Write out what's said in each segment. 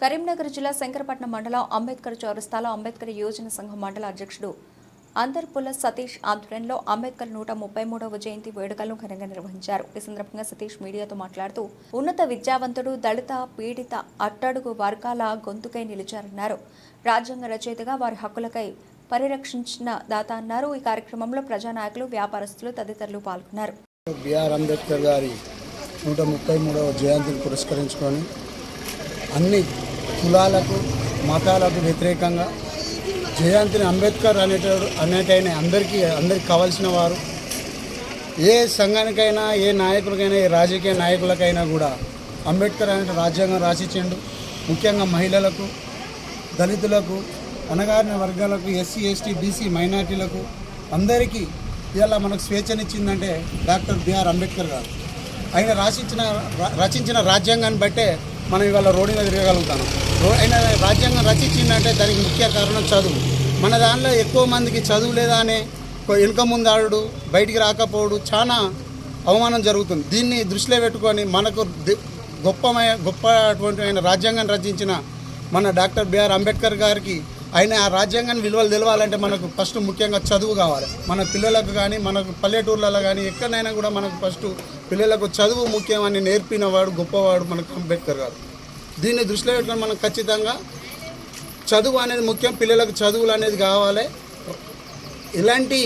కరీంనగర్ జిల్లా శంకరపట్నం మండలం అంబేద్కర్ చౌరస్తాలో అంబేద్కర్ యోజన సంఘం మండల అధ్యక్షుడు అందర్పుల సతీష్ ఆధ్వర్యంలో అంబేద్కర్ నూట ముప్పై మూడవ జయంతి వేడుకలను ఘనంగా నిర్వహించారు. ఈ సందర్భంగా సతీష్ మీడియాతో మాట్లాడుతూ ఉన్నత విద్యావంతుడు దళిత పీడిత అట్టడుగు వర్గాల గొంతుకై నిలిచారన్నారు. రాజ్యాంగ రచయితగా వారి హక్కులకై పరిరక్షించిన దాత అన్నారు. ఈ కార్యక్రమంలో ప్రజానాయకులు వ్యాపారస్తులు తదితరులు పాల్గొన్నారు. బిఆర్ అంబేద్కర్ గారి నూట ముప్పై మూడవ జయంతిని పురస్కరించుకొని అన్ని కులాలకు మతాలకు వ్యతిరేకంగా జయంతిని అంబేద్కర్ అనేటోడు అనేటైన అందరికీ అందరికి కావాల్సిన వారు ఏ సంఘానికైనా ఏ నాయకులకైనా ఏ రాజకీయ నాయకులకైనా కూడా అంబేద్కర్ అనే రాజ్యాంగం రాసిచ్చిండు. ముఖ్యంగా మహిళలకు దళితులకు అణగారిన వర్గాలకు ఎస్సీ ఎస్టీ బీసీ మైనార్టీలకు అందరికీ ఇలా మనకు స్వేచ్ఛనిచ్చిందంటే డాక్టర్ బిఆర్ అంబేద్కర్ గారు. ఆయన రాసించిన ర- రచించిన రాజ్యాంగాన్ని బట్టే మనం ఇవాళ రోడ్డు మీద తిరగలుగుతాం రో- ఆయన రాజ్యాంగం రచించిందంటే దానికి ముఖ్య కారణం చదువు. మన దానిలో ఎక్కువ మందికి చదువు లేదా అనే కొ- వెనుక ముందాడు బయటికి రాకపోవడు చాలా అవమానం జరుగుతుంది. దీన్ని దృష్టిలో పెట్టుకొని మనకు ది- గొప్ప అటువంటి ఆయన రాజ్యాంగాన్ని రచించిన మన డాక్టర్ బిఆర్ అంబేద్కర్ గారికి ఆయన ఆ రాజ్యాంగాన్ని విలువలు తెలవాలంటే మనకు ఫస్ట్ ముఖ్యంగా చదువు కావాలి. మన పిల్లలకు కానీ మనకు పల్లెటూర్లలో కానీ ఎక్కడైనా కూడా మనకు ఫస్ట్ పిల్లలకు చదువు ముఖ్యమని నేర్పినవాడు గొప్పవాడు మనకు అంబేద్కర్ గారు. దీన్ని దృష్టిలో పెట్టుకొని మనం ఖచ్చితంగా చదువు అనేది ముఖ్యం పిల్లలకు చదువులు అనేది కావాలి. ఇలాంటి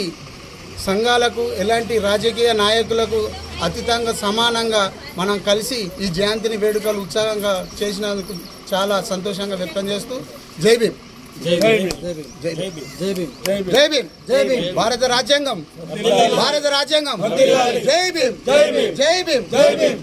సంఘాలకు ఎలాంటి రాజకీయ నాయకులకు అతీతంగా సమానంగా మనం కలిసి ఈ జయంతిని వేడుకలు ఉత్సాహంగా చేసినందుకు చాలా సంతోషంగా వ్యక్తం చేస్తూ జై భీమ్. భారత రాజ్యాంగం భారత రాజ్యాంగం. జై భీమ్ జై భీమ్ జై భీమ్. జై భీమ్.